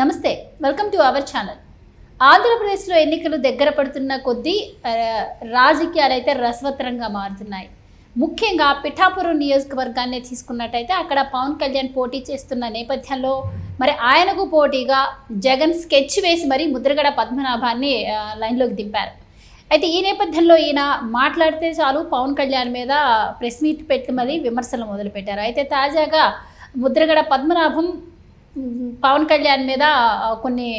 నమస్తే welcome to our channel. ఆంధ్రప్రదేశ్లో ఎన్నికలు దగ్గర పడుతున్న కొద్దీ రాజకీయాలు అయితే రసవత్తరంగా మారుతున్నాయి. ముఖ్యంగా పిఠాపురం నియోజకవర్గాన్ని తీసుకున్నట్టయితే అక్కడ పవన్ కళ్యాణ్ పోటీ చేస్తున్న నేపథ్యంలో మరి ఆయనకు పోటీగా జగన్ స్కెచ్ వేసి మరి ముద్రగడ పద్మనాభాన్ని లైన్లోకి దింపారు. అయితే ఈ నేపథ్యంలో ఈయన మాట్లాడితే చాలు పవన్ కళ్యాణ్ మీద ప్రెస్ మీట్ పెట్టి మరి విమర్శలు మొదలుపెట్టారు. అయితే తాజాగా ముద్రగడ పద్మనాభం పవన్ కళ్యాణ్ మీద కొన్ని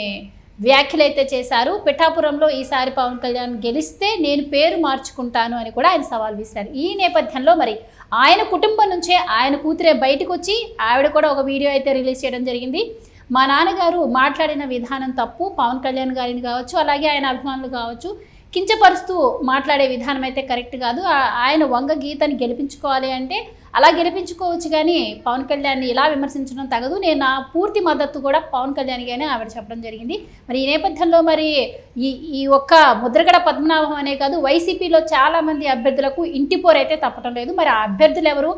వ్యాఖ్యలు అయితే చేశారు. పిఠాపురంలో ఈసారి పవన్ కళ్యాణ్ గెలిస్తే నేను పేరు మార్చుకుంటాను అని కూడా ఆయన సవాల్ విసిరారు. ఈ నేపథ్యంలో మరి ఆయన కుటుంబం నుంచే ఆయన కూతురే బయటకు వచ్చి ఆవిడ కూడా ఒక వీడియో అయితే రిలీజ్ చేయడం జరిగింది. మా నాన్నగారు మాట్లాడిన విధానం తప్పు పవన్ కళ్యాణ్ గారిని కావచ్చు అలాగే ఆయన అభిమానులు కావచ్చు కించపరుస్తూ మాట్లాడే విధానం అయితే కరెక్ట్ కాదు. ఆయన వంగ గీతని గెలిపించుకోవాలి అంటే అలా గెలిపించుకోవచ్చు కానీ పవన్ కళ్యాణ్ని ఇలా విమర్శించడం తగదు. నేను నా పూర్తి మద్దతు కూడా పవన్ కళ్యాణ్గానే ఆవిడ చెప్పడం జరిగింది. మరి ఈ నేపథ్యంలో మరి ఈ ఈ ఒక్క ముద్రగడ పద్మనాభం అనే కాదు వైసీపీలో చాలామంది అభ్యర్థులకు ఇంటి పోరైతే తప్పటం లేదు. మరి ఆ అభ్యర్థులు ఎవరు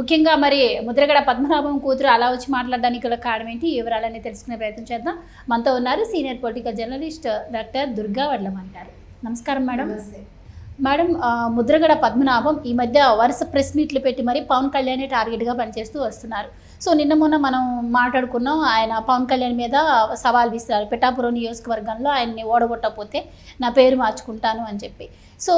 ముఖ్యంగా మరి ముద్రగడ పద్మనాభం కూతురు అలా వచ్చి మాట్లాడడానికి గల కారణం ఏంటి? వివరాలన్నీ తెలుసుకునే ప్రయత్నం చేద్దాం. మనతో ఉన్నారు senior political journalist doctor Durga Vadlamani గారు. నమస్కారం మేడం. మేడం ముద్రగడ పద్మనాభం ఈ మధ్య వరుస ప్రెస్ మీట్లు పెట్టి మరి పవన్ కళ్యాణ్ టార్గెట్గా పనిచేస్తూ వస్తున్నారు. సో నిన్న మొన్న మనం మాట్లాడుకున్నాం ఆయన పవన్ కళ్యాణ్ మీద సవాల్ విసిరారు. పిఠాపురం నియోజకవర్గంలో ఆయన్ని ఓడగొట్టకపోతే నా పేరు మార్చుకుంటాను అని చెప్పి. సో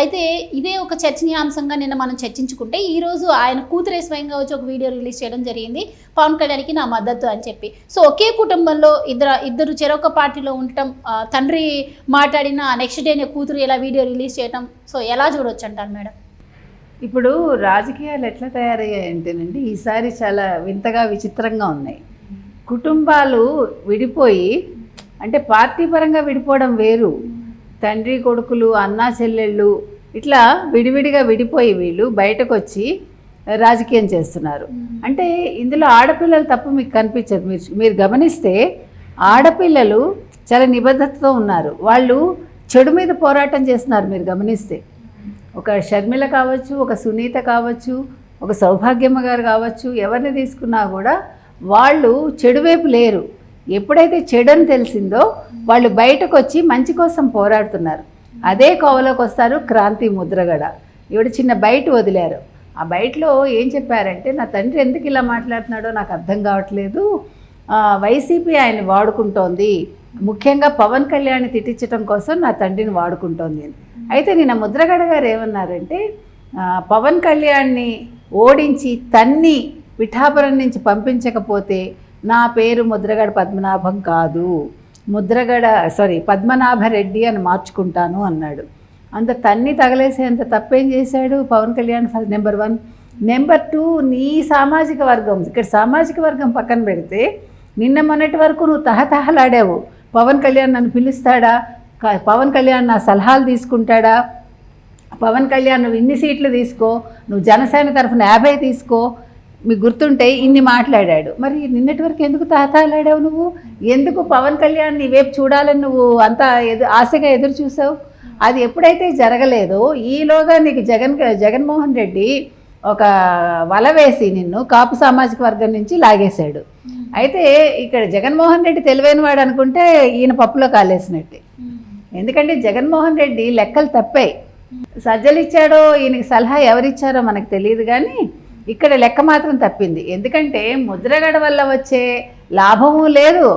అయితే ఇదే ఒక చర్చనీయాంశంగా నిన్న మనం చర్చించుకుంటే ఈరోజు ఆయన కూతురే స్వయంగా వచ్చి ఒక వీడియో రిలీజ్ చేయడం జరిగింది పవన్ కళ్యాణ్కి నా మద్దతు అని చెప్పి. సో ఒకే కుటుంబంలో ఇద్దరు ఇద్దరు చెరొక పార్టీలో ఉండటం తండ్రి మాట్లాడిన నెక్స్ట్ డేనే కూతురు ఇలా వీడియో రిలీజ్ చేయటం సో ఎలా చూడొచ్చు అంటారు మేడం? ఇప్పుడు రాజకీయాలు ఎట్లా తయారయ్యాయంటేనండి ఈసారి చాలా వింతగా విచిత్రంగా ఉన్నాయి. కుటుంబాలు విడిపోయి అంటే పార్టీ పరంగా విడిపోవడం వేరు. తండ్రి కొడుకులు అన్నా చెల్లెళ్ళు ఇట్లా విడివిడిగా విడిపోయి వీళ్ళు బయటకు వచ్చి రాజకీయం చేస్తున్నారు. అంటే ఇందులో ఆడపిల్లలు తప్ప మీకు కనిపించదు. మీరు మీరు గమనిస్తే ఆడపిల్లలు చాలా నిబద్ధతతో ఉన్నారు. వాళ్ళు చెడు మీద పోరాటం చేస్తున్నారు మీరు గమనిస్తే. ఒక షర్మిల కావచ్చు ఒక సునీత కావచ్చు ఒక సౌభాగ్యమ్మ గారు కావచ్చు ఎవరిని తీసుకున్నా కూడా వాళ్ళు చెడు వైపు లేరు. ఎప్పుడైతే చెడు అని తెలిసిందో వాళ్ళు బయటకు వచ్చి మంచి కోసం పోరాడుతున్నారు. అదే కోవలోకి వస్తారు క్రాంతి ముద్రగడ. ఇవిడ చిన్న బయట వదిలారు. ఆ బయటలో ఏం చెప్పారంటే నా తండ్రి ఎందుకు ఇలా మాట్లాడుతున్నాడో నాకు అర్థం కావట్లేదు. వైసీపీ ఆయన వాడుకుంటోంది. ముఖ్యంగా పవన్ కళ్యాణ్ తిట్టించడం కోసం నా తండ్రిని వాడుకుంటోంది అని. అయితే నిన్న ముద్రగడ గారు ఏమన్నారంటే పవన్ కళ్యాణ్ని ఓడించి తన్ని పిఠాపురం నుంచి పంపించకపోతే నా పేరు ముద్రగడ పద్మనాభం కాదు. ముద్రగడ సారీ పద్మనాభరెడ్డి అని మార్చుకుంటాను అన్నాడు. అంత తన్ని తగలేసేంత తప్పేం చేశాడు Pawan Kalyan first number one? Number two నీ సామాజిక వర్గం ఇక్కడ సామాజిక వర్గం పక్కన పెడితే నిన్న మొన్నటి వరకు నువ్వు తహతహలాడావు. పవన్ కళ్యాణ్ నన్ను పిలుస్తాడా? పవన్ కళ్యాణ్ నా సలహాలు తీసుకుంటాడా? పవన్ కళ్యాణ్ నువ్వు ఇన్ని సీట్లు తీసుకో నువ్వు జనసేన తరఫున యాభై తీసుకో మీకు గుర్తుంటే ఇన్ని మాట్లాడాడు. మరి నిన్నటి వరకు ఎందుకు తాతాలాడావు నువ్వు? ఎందుకు పవన్ కళ్యాణ్ నీ వైపు చూడాలని నువ్వు అంత ఎదు ఆశగా ఎదురు చూసావు? అది ఎప్పుడైతే జరగలేదో ఈలోగా నీకు జగన్ జగన్మోహన్ రెడ్డి ఒక వల వేసి నిన్ను కాపు సామాజిక వర్గం నుంచి లాగేశాడు. అయితే ఇక్కడ జగన్మోహన్ రెడ్డి తెలివైన వాడు అనుకుంటే ఈయన పప్పులో కాలేసినట్టే. ఎందుకంటే జగన్మోహన్ రెడ్డి లెక్కలు తప్పాయి సజ్జలు ఇచ్చాడో ఈయనకి సలహా ఎవరిచ్చారో మనకు తెలియదు కానీ ఇక్కడ లెక్క మాత్రం తప్పింది. ఎందుకంటే ముద్రగడ వల్ల వచ్చే లాభము లేదు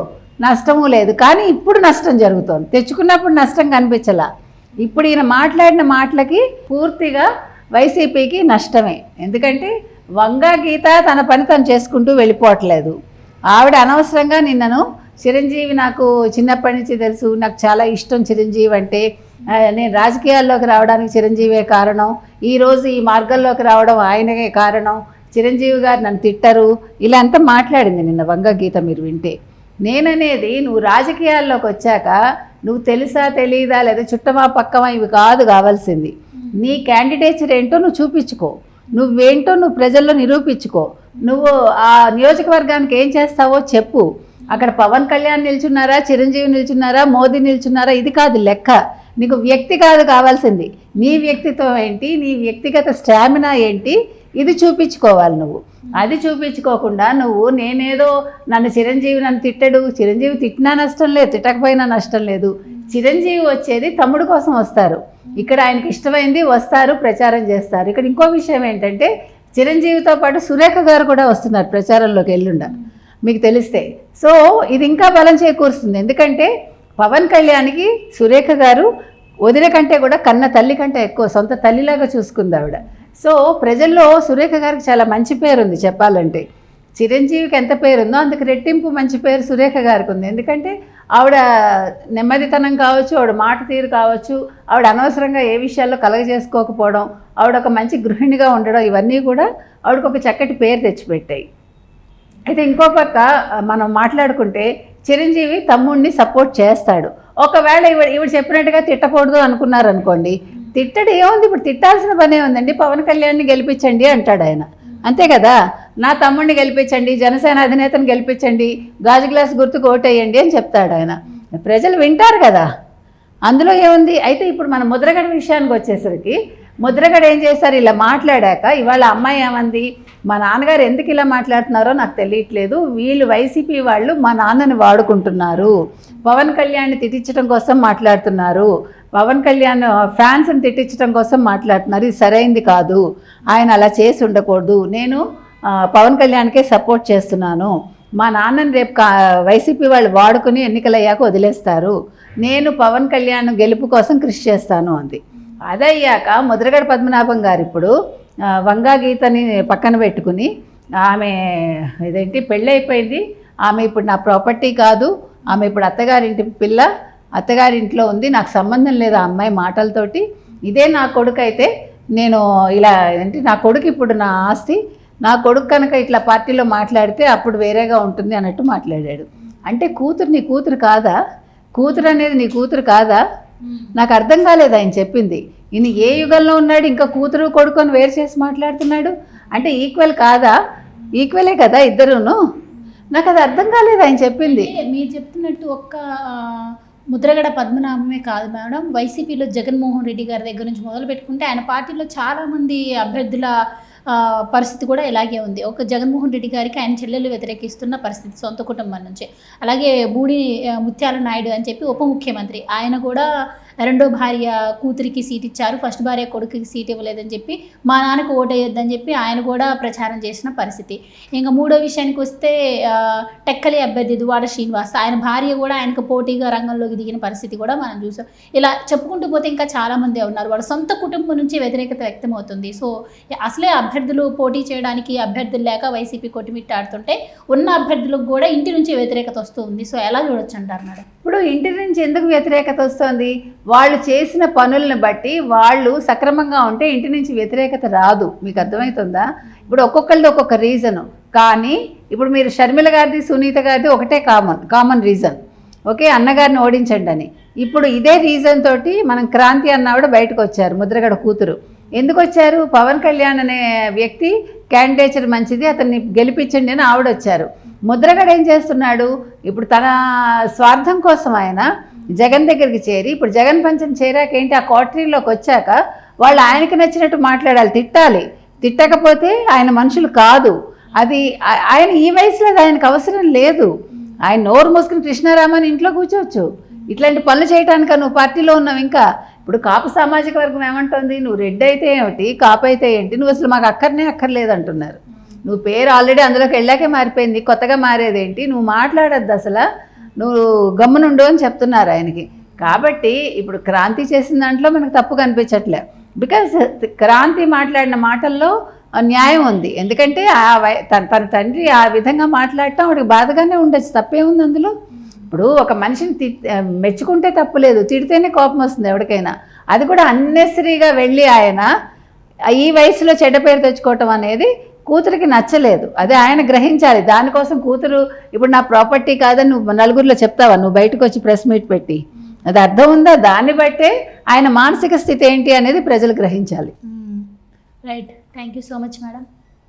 నష్టము లేదు. కానీ ఇప్పుడు నష్టం జరుగుతోంది. తెచ్చుకున్నప్పుడు నష్టం కనిపించలా. ఇప్పుడు ఈయన మాట్లాడిన మాటలకి పూర్తిగా వైసీపీకి నష్టమే. ఎందుకంటే వంగా గీత తన పని తను చేసుకుంటూ వెళ్ళిపోవట్లేదు. ఆవిడ అనవసరంగా నిన్నను చిరంజీవి నాకు చిన్నప్పటి నుంచి తెలుసు నాకు చాలా ఇష్టం చిరంజీవి అంటే నేను రాజకీయాల్లోకి రావడానికి చిరంజీవే కారణం. ఈరోజు ఈ మార్గంలోకి రావడం ఆయనకే కారణం. చిరంజీవి గారు నన్ను తిట్టరు. ఇలా అంతా మాట్లాడింది నిన్న వంగ గీత మీరు వింటే. నేననేది నువ్వు రాజకీయాల్లోకి వచ్చాక నువ్వు తెలుసా తెలీదా లేదా చుట్టమా పక్కమా ఇవి కాదు కావాల్సింది. నీ క్యాండిడేచర్ ఏంటో నువ్వు చూపించుకో. నువ్వేంటో నువ్వు ప్రజల్లో నిరూపించుకో. నువ్వు ఆ నియోజకవర్గానికి ఏం చేస్తావో చెప్పు. అక్కడ పవన్ కళ్యాణ్ నిల్చున్నారా చిరంజీవి నిల్చున్నారా మోదీ నిల్చున్నారా ఇది కాదు లెక్క. నీకు వ్యక్తి కాదు కావాల్సింది. నీ వ్యక్తిత్వం ఏంటి నీ వ్యక్తిగత స్టామినా ఏంటి ఇది చూపించుకోవాలి నువ్వు. అది చూపించుకోకుండా నువ్వు నేనేదో నన్ను చిరంజీవి నన్ను తిట్టడు చిరంజీవి తిట్టినా నష్టం లేదు తిట్టకపోయినా నష్టం లేదు. చిరంజీవి వచ్చేది తమ్ముడు కోసం వస్తారు. ఇక్కడ ఆయనకి ఇష్టమైంది వస్తారు ప్రచారం చేస్తారు. ఇక్కడ ఇంకో విషయం ఏంటంటే చిరంజీవితో పాటు సురేఖ గారు కూడా వస్తున్నారు ప్రచారంలోకి ఎల్లుండ. మీకు తెలిస్తే. సో ఇది ఇంకా బలం చేకూరుస్తుంది. ఎందుకంటే పవన్ కళ్యాణ్కి సురేఖ గారు వదిన కంటే కూడా కన్న తల్లి కంటే ఎక్కువ సొంత తల్లిలాగా చూసుకుంది ఆవిడ. సో ప్రజల్లో సురేఖ గారికి చాలా మంచి పేరు ఉంది చెప్పాలంటే. చిరంజీవికి ఎంత పేరు ఉందో అందుకు రెట్టింపు మంచి పేరు సురేఖ గారికి ఉంది. ఎందుకంటే ఆవిడ నెమ్మదితనం కావచ్చు ఆవిడ మాట తీరు కావచ్చు ఆవిడ అనవసరంగా ఏ విషయాల్లో కలగజేసుకోకపోవడం ఆవిడ ఒక మంచి గృహిణిగా ఉండడం ఇవన్నీ కూడా ఆవిడకు ఒక చక్కటి పేరు తెచ్చిపెట్టాయి. అయితే ఇంకో పక్క మనం మాట్లాడుకుంటే చిరంజీవి తమ్ముడిని సపోర్ట్ చేస్తాడు. ఒకవేళ ఇవి ఇవి చెప్పినట్టుగా తిట్టకూడదు అనుకున్నారు అనుకోండి తిట్టడు ఏముంది ఇప్పుడు తిట్టాల్సిన పనే ఉందండి పవన్ కళ్యాణ్ని గెలిపించండి అంటాడు ఆయన. అంతే కదా? నా తమ్ముడిని గెలిపించండి జనసేన అధినేతను గెలిపించండి గాజు గ్లాస్ గుర్తుకు ఓటేయండి అని చెప్తాడు ఆయన. ప్రజలు వింటారు కదా? అందులో ఏముంది? అయితే ఇప్పుడు మన ముద్రగడ విషయానికి వచ్చేసరికి ముద్రగడ ఏం చేశారు? ఇలా మాట్లాడాక ఇవాళ అమ్మాయి ఏమంది? మా నాన్నగారు ఎందుకు ఇలా మాట్లాడుతున్నారో నాకు తెలియట్లేదు. వీళ్ళు వైసీపీ వాళ్ళు మా నాన్నని వాడుకుంటున్నారు. పవన్ కళ్యాణ్ తిట్టించడం కోసం మాట్లాడుతున్నారు. పవన్ కళ్యాణ్ ఫ్యాన్స్ని తిట్టించడం కోసం మాట్లాడుతున్నారు. ఇది సరైంది కాదు. ఆయన అలా చేసి ఉండకూడదు. నేను పవన్ కళ్యాణ్కే సపోర్ట్ చేస్తున్నాను. మా నాన్నని రేపు కా వైసీపీ వాళ్ళు వాడుకుని ఎన్నికలయ్యాక వదిలేస్తారు. నేను పవన్ కళ్యాణ్ గెలుపు కోసం కృషి చేస్తాను అంది. అదయ్యాక ముద్రగడ పద్మనాభం గారు ఇప్పుడు వంగా గీతని పక్కన పెట్టుకుని ఆమె ఇదేంటి పెళ్ళైపోయింది. ఆమె ఇప్పుడు నా ప్రాపర్టీ కాదు. ఆమె ఇప్పుడు అత్తగారింటి పిల్ల. అత్తగారింట్లో ఉంది. నాకు సంబంధం లేదు ఆ అమ్మాయి మాటలతోటి. ఇదే నా కొడుకు అయితే నేను ఇలా ఏంటి నా కొడుకు ఇప్పుడు నా ఆస్తి. నా కొడుకు కనుక ఇట్లా పార్టీలో మాట్లాడితే అప్పుడు వేరేగా ఉంటుంది అన్నట్టు మాట్లాడాడు. అంటే కూతురు నీ కూతురు కాదా? కూతురు అనేది నీ కూతురు కాదా? నాకు అర్థం కాలేదు ఆయన చెప్పింది. ఈయన ఏ యుగంలో ఉన్నాడు? ఇంకా కూతురు కొడుకుని వేరు చేసి మాట్లాడుతున్నాడు? అంటే ఈక్వల్ కాదా? ఈక్వలే కదా ఇద్దరును? నాకు అది అర్థం కాలేదు ఆయన చెప్పింది. మీరు చెప్తున్నట్టు ఒక్క ముద్రగడ పద్మనాభమే కాదు మేడం. వైసీపీలో జగన్మోహన్ రెడ్డి గారి దగ్గర నుంచి మొదలు పెట్టుకుంటే ఆయన పార్టీలో చాలామంది అభ్యర్థుల పరిస్థితి కూడా ఇలాగే ఉంది. ఒక జగన్మోహన్ రెడ్డి గారికి ఆయన చెల్లెలు వ్యతిరేకిస్తున్న పరిస్థితి సొంత కుటుంబం నుంచి. అలాగే బూడి ముత్యాల నాయుడు అని చెప్పి ఉప ముఖ్యమంత్రి. ఆయన కూడా రెండో భార్య కూతురికి సీట్ ఇచ్చారు. ఫస్ట్ భార్య కొడుకుకి సీట్ ఇవ్వలేదని చెప్పి మా నాన్నకు ఓటేయొద్దని చెప్పి ఆయన కూడా ప్రచారం చేసిన పరిస్థితి. ఇంకా మూడో విషయానికి వస్తే టెక్కలి అభ్యర్థి దువాడ శ్రీనివాస్. ఆయన భార్య కూడా ఆయనకు పోటీగా రంగంలోకి దిగిన పరిస్థితి కూడా మనం చూసాం. ఇలా చెప్పుకుంటూ పోతే ఇంకా చాలామంది ఉన్నారు. వాళ్ళ సొంత కుటుంబం నుంచి వ్యతిరేకత వ్యక్తమవుతుంది. సో అసలే అభ్యర్థులు పోటీ చేయడానికి అభ్యర్థులు లేక వైసీపీ కొట్టిమిట్టాడుతుంటే ఉన్న అభ్యర్థులకు కూడా ఇంటి నుంచి వ్యతిరేకత వస్తూ ఉంది. సో ఎలా చూడొచ్చు అంటారు మేడం? ఇప్పుడు ఇంటి నుంచి ఎందుకు వ్యతిరేకత వస్తుంది? వాళ్ళు చేసిన పనులను బట్టి వాళ్ళు సక్రమంగా ఉంటే ఇంటి నుంచి వ్యతిరేకత రాదు. మీకు అర్థమవుతుందా ఇప్పుడు ఒక్కొక్కరిది ఒక్కొక్క రీజను. కానీ ఇప్పుడు మీరు షర్మిల గారిది సునీత గారిది ఒకటే కామన్ కామన్ రీజన్. ఓకే అన్నగారిని ఓడించండి అని. ఇప్పుడు ఇదే రీజన్ తోటి మనం క్రాంతి అన్న కూడా బయటకు వచ్చారు ముద్రగడ కూతురు. ఎందుకు వచ్చారు? పవన్ కళ్యాణ్ అనే వ్యక్తి క్యాండిడేచర్ మంచిది అతన్ని గెలిపించండి అని ఆవిడ వచ్చారు ముద్రగడ ఏం చేస్తున్నాడు? ఇప్పుడు తన స్వార్థం కోసం ఆయన జగన్ దగ్గరికి చేరి ఇప్పుడు జగన్ పంచం చేరాక ఏంటి ఆ క్వార్టరీలోకి వచ్చాక వాళ్ళు ఆయనకి నచ్చినట్టు మాట్లాడాలి తిట్టాలి. తిట్టకపోతే ఆయన మనుషులు కాదు. అది ఆయన ఈ వయసులో ఆయనకు అవసరం లేదు. ఆయన నోరు మూసుకుని కృష్ణారామని ఇంట్లో కూర్చోవచ్చు. ఇట్లాంటి పనులు చేయటానిక నువ్వు పార్టీలో ఉన్నావు ఇంకా. ఇప్పుడు కాపు సామాజిక వర్గం ఏమంటుంది? నువ్వు రెడ్ అయితే ఏమిటి? కాపు అయితే ఏంటి? నువ్వు అసలు మాకు అక్కర్నే అక్కర్లేదు అంటున్నారు. నువ్వు పేరు ఆల్రెడీ అందులోకి వెళ్ళాకే మారిపోయింది. కొత్తగా మారేదేంటి నువ్వు మాట్లాడద్దు అసలు. నువ్వు గమ్మునుండు అని చెప్తున్నారు ఆయనకి. కాబట్టి ఇప్పుడు క్రాంతి చేసిన దాంట్లో మనకు తప్పు కనిపించట్లే. బికాజ్ క్రాంతి మాట్లాడిన మాటల్లో న్యాయం ఉంది. ఎందుకంటే ఆ తన తన తండ్రి ఆ విధంగా మాట్లాడటం ఆవిడకి బాధగానే ఉండొచ్చు. తప్పేముంది అందులో? ఇప్పుడు ఒక మనిషిని తి మెచ్చుకుంటే తప్పులేదు తిడితేనే కోపం వస్తుంది ఎవరికైనా. అది కూడా అన్నెసరీగా వెళ్ళి ఆయన ఈ వయసులో చెడ్డ పేరు తెచ్చుకోవటం అనేది కూతురికి నచ్చలేదు. అదే ఆయన గ్రహించాలి. దానికోసం కూతురు ఇప్పుడు నా ప్రాపర్టీ కాదని నువ్వు నలుగురిలో చెప్తావా? నువ్వు బయటకు వచ్చి ప్రెస్ మీట్ పెట్టి. అది అర్థం ఉందా? దాన్ని బట్టే ఆయన మానసిక స్థితి ఏంటి అనేది ప్రజలు గ్రహించాలి. Right. Thank you so much madam.